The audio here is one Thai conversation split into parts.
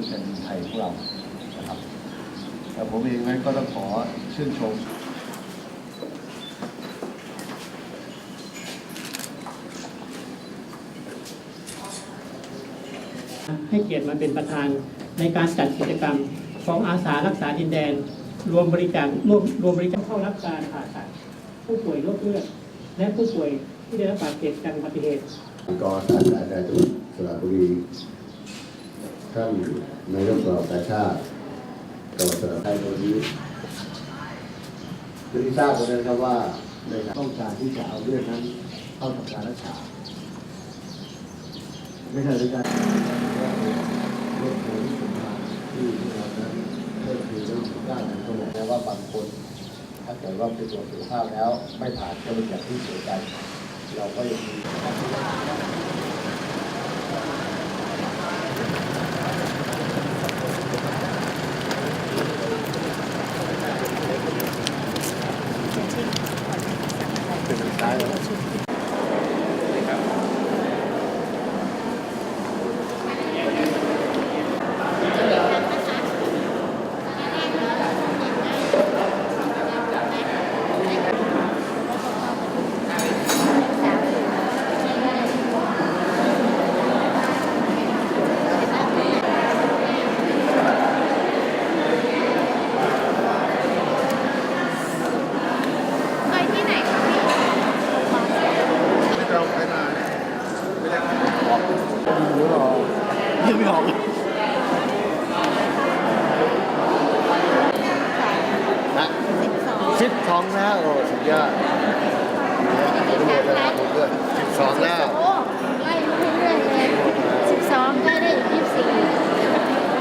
พื้นแผ่นดินไทยของเรานะครับแต่ผมเองนั้นก็ต้องขอชื่นชมให้เกียรติมาเป็นประธานในการจัดกิจกรรมของอาสารักษาดินแดน รวมบริจาครวมรวมบริจาคเข้ารับการผ่าตัดผู้ป่วยโรคเลือดและผู้ป่วยที่ได้รับบาดเจ็บจากอุบัติเหตุกอสารอาจารย์จังหวัดสระบุรี ท่านนายกสภาประชาติจังหวัดสระไทยวันนี้คือที่ทราบกันนะครับว่าในต้องการที่จะเอาเรื่องนั้นเข้าทำการรักษาไม่ใช่ด้วยกันเรื่องของสงามที่เรานั้นเริ่มคือเรื่องของการนั้นก็บอกแล้วว่าบางคนถ้าเกิดว่าเป็นตรวจสุขภาพแล้ว ไม่ผ่านก็เป็นอย่างที่เสียใจเราก็ยังมี ไปที่ไหนคะพี่ นะ สิบสอง สิบส องแล้วโอ้สุดยอดอนุโมทนาบุญด้วยสิบสองแล้ว โอ้ไล่มาเรื่อยๆเลยสิบสองได้ได้อีกยี่สิบสี่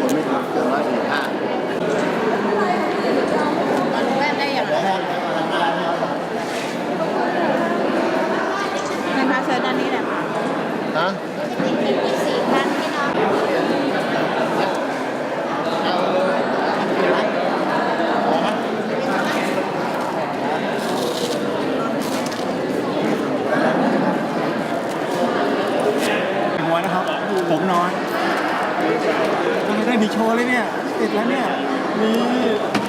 คนไม่ถึงเกินร้อยสี่ห้า แม่ได้อย่างไรนะคะเชิญด้านนี้แหละค่ะ ฮะอีกยี่สิบสี่ท่านพี่งหัวนะครับ ผมน้อยังไมได้มีโชว์เลยเนี่ย ติดแล้วเนี่ย นี่